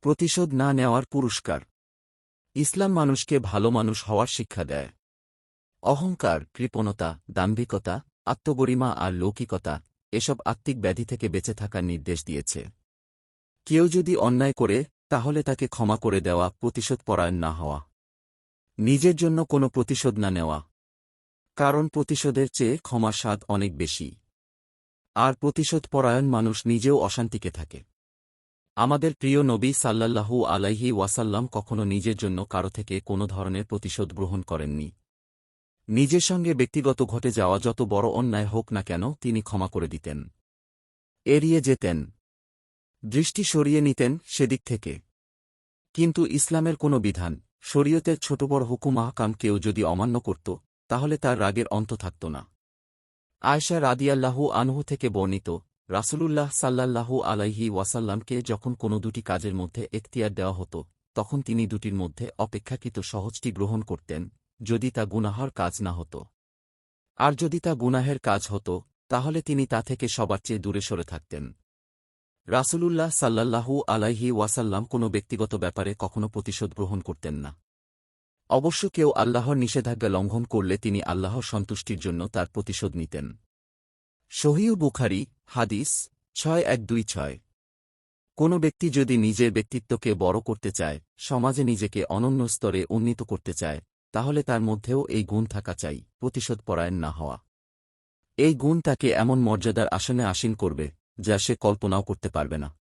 প্রতিশোধ না নেওয়ার পুরস্কার। ইসলাম মানুষকে ভালো মানুষ হওয়ার শিক্ষা দেয়। অহংকার, কৃপণতা, দাম্ভিকতা, আত্মগরিমা আর লৌকিকতা এসব আত্মিক ব্যাধি থেকে বেঁচে থাকার নির্দেশ দিয়েছে। কেউ যদি অন্যায় করে, তাহলে তাকে ক্ষমা করে দেওয়া প্রতিশোধ পরায়ণ না হওয়া। নিজের জন্য কোনো প্রতিশোধ না নেওয়া। কারণ প্রতিশোধের চেয়ে ক্ষমার স্বাদ অনেক বেশি। আর প্রতিশোধ পরায়ণ মানুষ নিজেও অশান্তিকে থাকে। আমাদের প্রিয় নবী সাল্লাল্লাহু আলাইহি ওয়াসাল্লাম কখনো নিজের জন্য কারও থেকে কোনো ধরনের প্রতিশোধ গ্রহণ করেননি। নিজের সঙ্গে ব্যক্তিগত ঘটে যাওয়া যত বড় অন্যায় হোক না কেন তিনি ক্ষমা করে দিতেন। এড়িয়ে যেতেন। দৃষ্টি সরিয়ে নিতেন সেদিক থেকে। কিন্তু ইসলামের কোনো বিধান, শরীয়তের ছোট বড় হুকুম আহকাম কেউ যদি অমান্য করত, তাহলে তার রাগের অন্ত থাকত না। আয়সা রাদিয়াল্লাহু আনহু থেকে বর্ণিত রাসূলুল্লাহ সাল্লাল্লাহু আলাইহি ওয়াসাল্লামকে যখন কোনো দুটি কাজের মধ্যে এখতিয়ার দেওয়া হতো, তখন তিনি দুটির মধ্যে অপেক্ষাকৃত সহজটি গ্রহণ করতেন, যদি তা গুনাহর কাজ না হতো। আর যদি তা গুনাহের কাজ হতো, তাহলে তিনি তা থেকে সবার চেয়ে দূরে সরে থাকতেন। রাসূলুল্লাহ সাল্লাল্লাহু আলাইহি ওয়াসাল্লাম কোনো ব্যক্তিগত ব্যাপারে কখনো প্রতিশোধ গ্রহণ করতেন না। অবশ্য কেউ আল্লাহর নিষেধাজ্ঞা লঙ্ঘন করলে তিনি আল্লাহর সন্তুষ্টির জন্য তার প্রতিশোধ নিতেন। সহিউ বুখারি হাদিস, ছয় এক দুই ছয়। কোনো ব্যক্তি যদি নিজের ব্যক্তিত্বকে বড় করতে চায়, সমাজে নিজেকে অনন্য স্তরে উন্নীত করতে চায়, তাহলে তার মধ্যেও এই গুণ থাকা চাই, প্রতিশোধ পরায়ণ না হওয়া। এই গুণ তাকে এমন মর্যাদার আসনে আসীন করবে, যা সে কল্পনাও করতে পারবে না।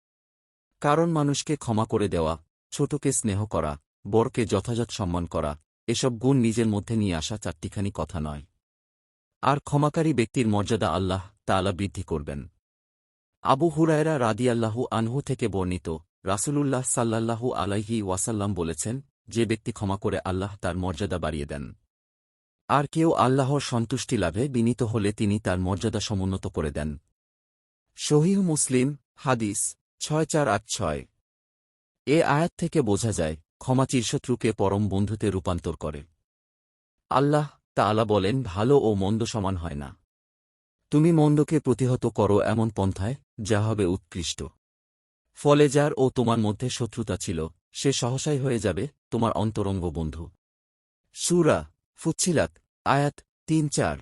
কারণ মানুষকে ক্ষমা করে দেওয়া, ছোটকে স্নেহ করা, বরকে যথাযথ সম্মান করা, এসব গুণ নিজের মধ্যে নিয়ে আসা চারটিখানি কথা নয়। আর ক্ষমাকারী ব্যক্তির মর্যাদা আল্লাহ তালা বৃদ্ধি করবেন। আবু হুরায়রা রাদিয়াল্লাহু আনহু থেকে বর্ণিত, রাসূলুল্লাহ সাল্লাল্লাহু আলাইহি ওয়াসাল্লাম বলেছেন, যে ব্যক্তি ক্ষমা করে আল্লাহ তার মর্যাদা বাড়িয়ে দেন। আর কেউ আল্লাহর সন্তুষ্টি লাভে বিনীত হলে তিনি তার মর্যাদা সমুন্নত করে দেন। শহীহ মুসলিম, হাদিস, ছয় চার আট ছয়। এ আয়াত থেকে বোঝা যায় ক্ষমা চিরশত্রুকে পরম বন্ধুতে রূপান্তর করে। আল্লাহ তাআলা বলেন, ভালো ও মন্দ সমান হয় না। তুমি মন্দকে প্রতিহত করো এমন পন্থায়, যা হবে উৎকৃষ্ট। ফলে যার ও তোমার মধ্যে শত্রুতা ছিল, সে সহসাই হয়ে যাবে, তোমার অন্তরঙ্গ বন্ধু। সুরা ফুচ্ছিলাত আয়াত তিন চার।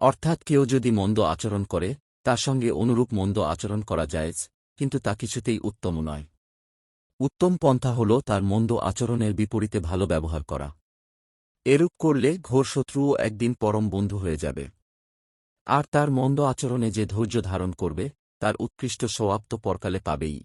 অর্থাৎ কেউ যদি মন্দ আচরণ করে, তার সঙ্গে অনুরূপ মন্দ আচরণ করা যায় কিন্তু তা কিছুতেই উত্তম নয়। উত্তম পন্থা হল তার মন্দ আচরণের বিপরীতে ভালো ব্যবহার করা। এরূপ করলে ঘোর শত্রুও একদিন পরম বন্ধু হয়ে যাবে। আর তার মন্দ আচরণে যে ধৈর্য ধারণ করবে তার উৎকৃষ্ট সোয়াব তো পরকালে পাবেই।